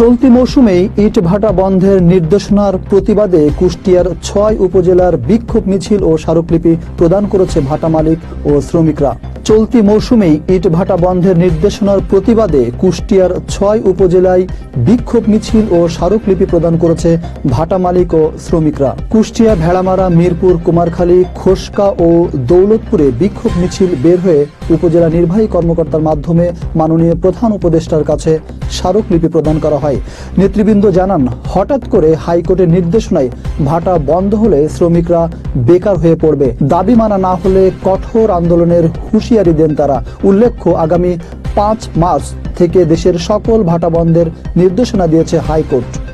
চলতি মৌসুমেই ইট ভাটা বন্ধের নির্দেশনার প্রতিবাদে কুষ্টিয়ার ছয় উপজেলার বিক্ষোভ মিছিল ও স্মারকলিপি প্রদান করেছে ভাটা মালিক ও শ্রমিকরা। চলতি মৌসুমেই ইট ভাটা বন্ধের নির্দেশনার প্রতিবাদে কুষ্টিয়ার ছয় উপজেলায় বিক্ষোভ মিছিল ও স্মারকলিপি প্রদান করেছে ভাটা মালিক ও শ্রমিকরা। কুষ্টিয়া, ভেড়ামারা, মিরপুর, কুমারখালী, খোসকা ও দৌলতপুরে বিক্ষোভ মিছিল বের হয়ে উপজেলা নির্বাহী কর্মকর্তার মাধ্যমে মাননীয় প্রধান উপদেষ্টার কাছে স্মারকলিপি প্রদান করা হয়। নেতৃবৃন্দ জানান, হঠাৎ করে হাইকোর্টের নির্দেশনায় ভাটা বন্ধ হলে শ্রমিকরা বেকার হয়ে পড়বে। দাবি মানা না হলে কঠোর আন্দোলনের হুঁশিয়ারি দেন তারা। উল্লেখ্য, আগামী পাঁচ মার্চ থেকে দেশের সকল ভাটা বন্ধের নির্দেশনা দিয়েছে হাইকোর্ট।